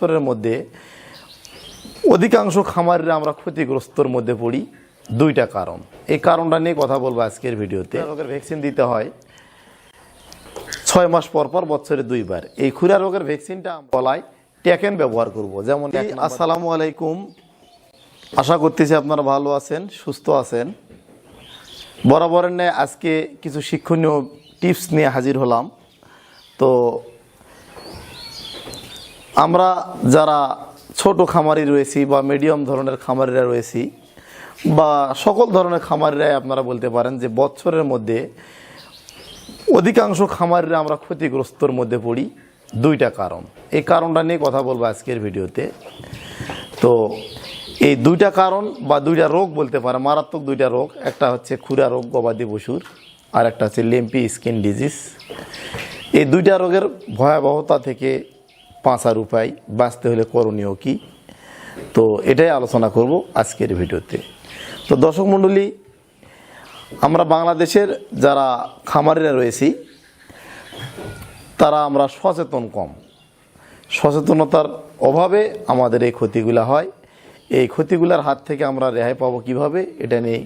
বছরের মধ্যে অধিকাংশ খামারিরা আমরা ক্ষতিগ্রস্তর মধ্যে পড়ি। দুইটা কারণ। এই কারণটা নিয়ে কথা বলব আজকের ভিডিওতে। রোগের ভ্যাকসিন দিতে হয় ছয় মাস পর পর বছরে দুইবার। এই খুরা রোগের ভ্যাকসিনটা বলাই ট্যাকেন ব্যবহার করব। যেমন আসসালামু আলাইকুম। আশা করতেছি আপনারা ভালো আছেন সুস্থ আছেন। বরাবরের ন্যায় আজকে কিছু শিক্ষণীয় টিপস নিয়ে হাজির হলাম। তো আমরা যারা ছোট খামারি রয়েছি বা মিডিয়াম ধরনের খামারিরা রয়েছি বা সকল ধরনের খামারিরাই আপনারা বলতে পারেন যে বছরের মধ্যে অধিকাংশ খামারিরা আমরা ক্ষতিগ্রস্তর মধ্যে পড়ি দুইটা কারণ। এই কারণটা নিয়ে কথা বলব আজকের ভিডিওতে। তো এই দুইটা কারণ বা দুইটা রোগ বলতে পারে মারাত্মক দুইটা রোগ, একটা হচ্ছে খুরা রোগ, গবাদি পশুর, আর একটা হচ্ছে লেম্পি স্কিন ডিজিজ। এই দুইটা রোগের ভয়াবহতা থেকে বাঁচার উপায় বাঁচতে হলে করণীয় কি? তো এটাই আলোচনা করব আজকের ভিডিওতে। তো দর্শক মণ্ডলী, আমরা বাংলাদেশের যারা খামারিরা রয়েছি, তারা আমরা সচেতন কম। সচেতনতার অভাবে আমাদের এই ক্ষতিগুলো হয়। এই ক্ষতিগুলোর হাত থেকে আমরা রেহাই পাবো কীভাবে, এটা নিয়ে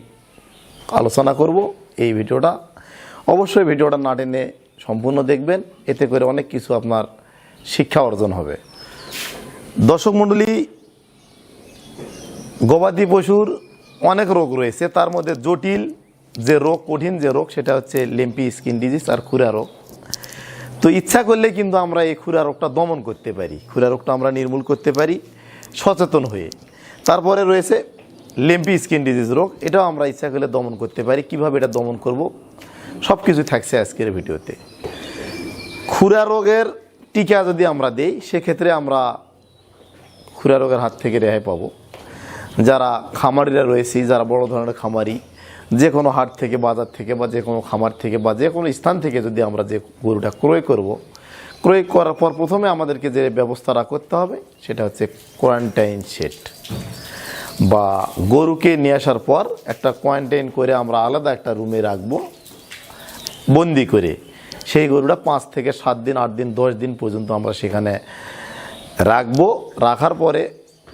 আলোচনা করব এই ভিডিওটা। অবশ্যই ভিডিওটা না টেনে সম্পূর্ণ দেখবেন। এতে করে অনেক কিছু আপনার শিক্ষা অর্জন হবে। দর্শক মণ্ডলী, গবাদি পশুর অনেক রোগ রয়েছে। তার মধ্যে জটিল যে রোগ, কঠিন যে রোগ, সেটা হচ্ছে লেম্পি স্কিন ডিজিজ আর খুরা রোগ। তো ইচ্ছা করলে কিন্তু আমরা এই খুরা রোগটা দমন করতে পারি। খুরা রোগটা আমরা নির্মূল করতে পারি সচেতন হয়ে। তারপরে রয়েছে লেম্পি স্কিন ডিজিজ রোগ। এটাও আমরা ইচ্ছা করলে দমন করতে পারি। কীভাবে এটা দমন করব? সব কিছু থাকছে আজকের ভিডিওতে। খুরা রোগের টিকা যদি আমরা দেই, সেক্ষেত্রে আমরা খুরা রোগের হাত থেকে রেহাই পাবো। যারা খামারিরা রয়েছি, যারা বড় ধরনের খামারি, যে কোনো হাট থেকে, বাজার থেকে বা যে কোনো খামার থেকে বা যে কোনো স্থান থেকে যদি আমরা যে গরুটা ক্রয় করব, ক্রয় করার পর প্রথমে আমাদেরকে যে ব্যবস্থাটা করতে হবে, সেটা হচ্ছে কোয়ারেন্টাইন সেট বা গরুকে নিয়ে আসার পর একটা কোয়ারেন্টাইন করে আমরা আলাদা একটা রুমে রাখব, বন্দি করে। সেই গরুটা পাঁচ থেকে সাত দিন, আট দিন, দশ দিন পর্যন্ত আমরা সেখানে রাখব। রাখার পরে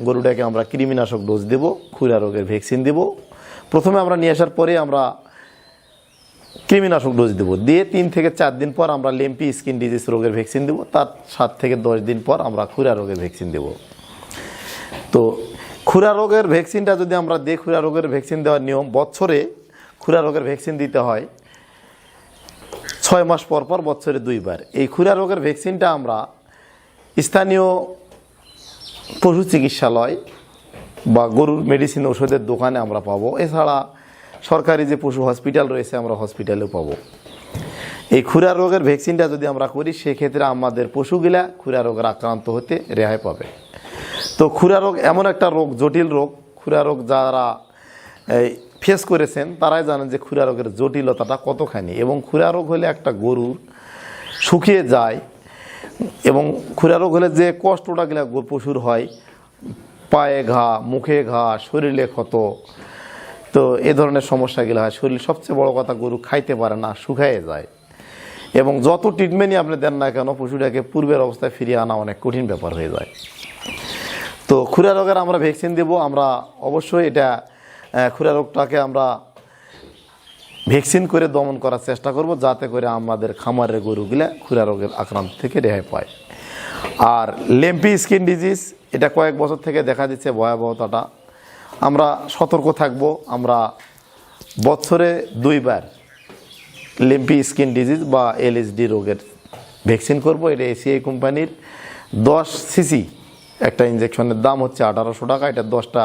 গরুটাকে আমরা কৃমিনাশক ডোজ দেব, খুরা রোগের ভ্যাকসিন দেব। প্রথমে আমরা নিয়ে আসার পরে আমরা কৃমিনাশক ডোজ দেবো। দিয়ে তিন থেকে চার দিন পর আমরা লেম্পি স্কিন ডিজিজ রোগের ভ্যাকসিন দেবো। তার সাত থেকে দশ দিন পর আমরা খুরা রোগের ভ্যাকসিন দেব। তো খুরা রোগের ভ্যাকসিনটা যদি আমরা দিই, খুরা রোগের ভ্যাকসিন দেওয়ার নিয়ম, বছরে খুরা রোগের ভ্যাকসিন দিতে হয় ছয় মাস পর পর বছরে দুইবার। এই খুরা রোগের ভ্যাকসিনটা আমরা স্থানীয় পশু চিকিৎসালয় বা গরুর মেডিসিন ওষুধের দোকানে আমরা পাবো। এছাড়া সরকারি যে পশু হসপিটাল রয়েছে, আমরা হসপিটালেও পাবো। এই খুরা রোগের ভ্যাকসিনটা যদি আমরা করি, সেক্ষেত্রে আমাদের পশুগুলা খুরা রোগের আক্রান্ত হতে রেহাই পাবে। তো খুরা রোগ এমন একটা রোগ, জটিল রোগ। খুরা রোগ যারা ফেস করেছেন, তারাই জানেন যে খুরা রোগের জটিলতাটা কতখানি। এবং খুরা রোগ হলে একটা গরুর শুকিয়ে যায় এবং খুরা রোগ হলে যে কষ্টটা গেলে পশুর হয়, পায়ে ঘা, মুখে ঘা, শরীরে ক্ষত, তো এ ধরনের সমস্যাগুলো হয়। শরীর সবচেয়ে বড় কথা গরু খাইতে পারে না, শুকায়ে যায়। এবং যত ট্রিটমেন্টই আপনি দেন না কেন, পশুটাকে পূর্বের অবস্থায় ফিরিয়ে আনা অনেক কঠিন ব্যাপার হয়ে যায়। তো খুরা রোগের আমরা ভ্যাকসিন দেব, আমরা অবশ্যই এটা খুরা রোগটাকে আমরা ভ্যাকসিন করে দমন করার চেষ্টা করব যাতে করে আমাদের খামারের গরুগুলো খুরা রোগের আক্রান্ত থেকে রেহাই পায়। আর লেম্পি স্কিন ডিজিজ, এটা কয়েক বছর থেকে দেখা দিচ্ছে ভয়াবহতাটা। আমরা সতর্ক থাকব, আমরা বছরে দুইবার লিম্পি স্কিন ডিজিজ বা এলএসডি রোগের ভ্যাকসিন করব। এটা এসিআই কোম্পানির দশ সিসি, একটা ইঞ্জেকশনের দাম হচ্ছে আঠারোশো টাকা, এটা দশটা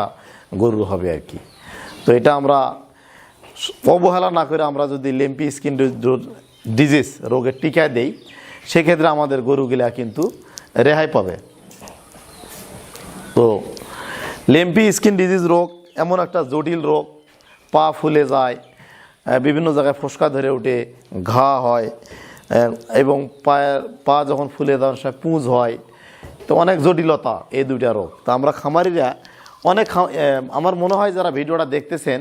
গরুর হবে আর কি। তো এটা আমরা অবহেলা না করে আমরা যদি লেম্পি স্কিন ডিজিজ রোগের টিকা দেই, সেক্ষেত্রে আমাদের গরুগুলা কিন্তু রেহাই পাবে। তো লেম্পি স্কিন ডিজিজ রোগ এমন একটা জটিল রোগ, পা ফুলে যায় বিভিন্ন জায়গায় ফোসকা ধরে ওঠে, ঘা হয় এবং পায়ের পা যখন ফুলে যাওয়ার সময় পুঁজ হয়, তো অনেক জটিলতা এই দুইটা রোগ। তা আমরা খামারিরা অনেক আমার মনে হয় যারা ভিডিওটা দেখতেছেন,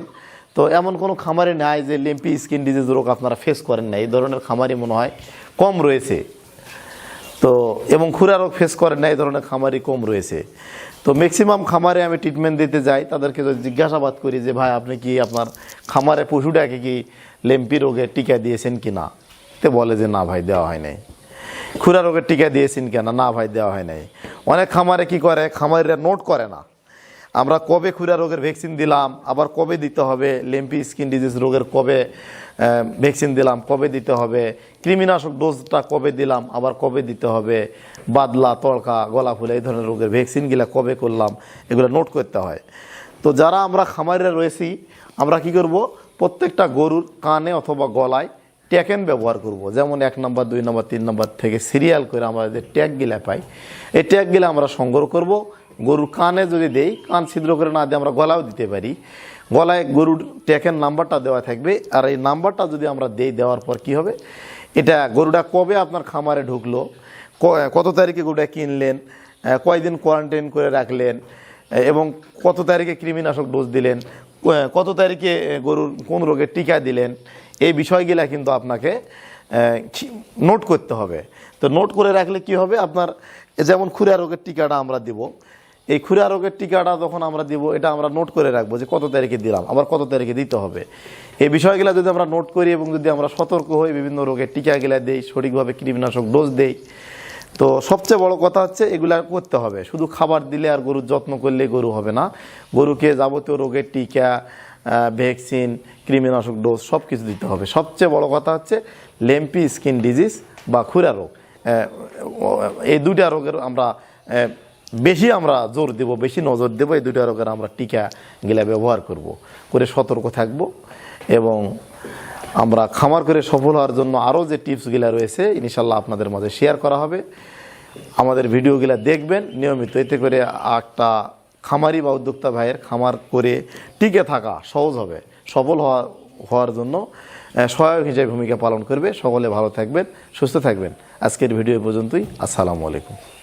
তো এমন কোনো খামারি নাই যে লেম্পি, স্কিন ডিজিজ রোগ আপনারা ফেস করেন না এই ধরনের খামারি মনে হয় কম রয়েছে। তো তো এবং খুরা রোগ ফেস করেন না এই ধরনের খামারই কম রয়েছে। তো ম্যাক্সিমাম খামারে আমি ট্রিটমেন্ট দিতে যাই, তাদেরকে যদি জিজ্ঞাসাবাদ করি যে, ভাই, আপনি কি আপনার খামারে পশুটাকে কি লেম্পি রোগের টিকা দিয়েছেন কি না তে বলে যে, না ভাই, দেওয়া হয় নাই। খুরা রোগের টিকা দিয়েছেন কেন? না ভাই, দেওয়া হয় নাই। অনেক খামারে কি করে? খামারিরা নোট করে না। আমরা কবে খুরা রোগের ভ্যাকসিন দিলাম, আবার কবে দিতে হবে, লেম্পি স্কিন ডিজিজ রোগের কবে ভ্যাকসিন দিলাম, কবে দিতে হবে, কৃমিনাশক ডোজটা কবে দিলাম, আবার কবে দিতে হবে, বাদলা, তড়কা, গলা ফুলে, এই ধরনের রোগের ভ্যাকসিনগুলা কবে করলাম, এগুলো নোট করতে হয়। তো যারা আমরা খামারিরা রয়েছি, আমরা কি করব, প্রত্যেকটা গরুর কানে অথবা গলায় ট্যাকেন ব্যবহার করব। যেমন এক নম্বর, দুই নম্বর, তিন নম্বর থেকে সিরিয়াল করে আমরা যে ট্যাগগুলা পাই, এই ট্যাগগুলা আমরা সংগ্রহ করব গরুর কানে যদি দেই, কান ছিদ্র করে না দিয়ে আমরা গলাও দিতে পারি। গলায় গরুর ট্যাকের নাম্বারটা দেওয়া থাকবে। আর এই নাম্বারটা যদি আমরা দেই, দেওয়ার পর কি হবে? এটা গরুটা কবে আপনার খামারে ঢুকলো? কত তারিখে গরুটা কিনলেন? কয়দিন কোয়ারেন্টাইন করে রাখলেন? এবং কত তারিখে কৃমিনাশক ডোজ দিলেন? কত তারিখে গরুর কোন রোগের টিকা দিলেন? এই বিষয়গুলা কিন্তু আপনাকে নোট করতে হবে। তো নোট করে রাখলে কি হবে? আপনার যেমন খুরা রোগের টিকাটা আমরা দিব এই খুরা রোগের টিকাটা যখন আমরা দিব, এটা আমরা নোট করে রাখব যে কত তারিখে দিলাম, আবার কত তারিখে দিতে হবে। এই বিষয়গুলো যদি আমরা নোট করি এবং যদি আমরা সতর্ক হই, বিভিন্ন রোগের টিকাগুলা দেই, সঠিকভাবে কৃমিনাশক ডোজ দেই, তো সবচেয়ে বড় কথা হচ্ছে এগুলা করতে হবে। শুধু খাবার দিলে আর গরুর যত্ন করলে গরু হবে না। গরুকে যাবতীয় রোগের টিকা ভ্যাকসিন কৃমিনাশক ডোজ সব কিছু দিতে হবে। সবচেয়ে বড় কথা হচ্ছে লেম্পি স্কিন ডিজিজ বা খুরা রোগ। এই দুইটা রোগের আমরা বেশি আমরা জোর দেব, বেশি নজর দেব, এই দুইটা রোগের আমরা টিকা গিলা ব্যবহার করব। করে সতর্ক থাকব এবং আমরা খামার করে সফল হওয়ার জন্য আরও যে টিপসগুলো রয়েছে ইনশাল্লাহ আপনাদের মাঝে শেয়ার করা হবে। আমাদের ভিডিওগুলো দেখবেন, নিয়মিত এতে করে একটা খামারি বা উদ্যোক্তা ভাইয়ের খামার করে টিকে থাকা সহজ হবে, সফল হওয়া, হওয়ার জন্য সহায়ক হিসেবে ভূমিকা পালন করবে। সকলে ভালো থাকবেন, সুস্থ থাকবেন। আজকের ভিডিও পর্যন্তই। আসসালামু আলাইকুম।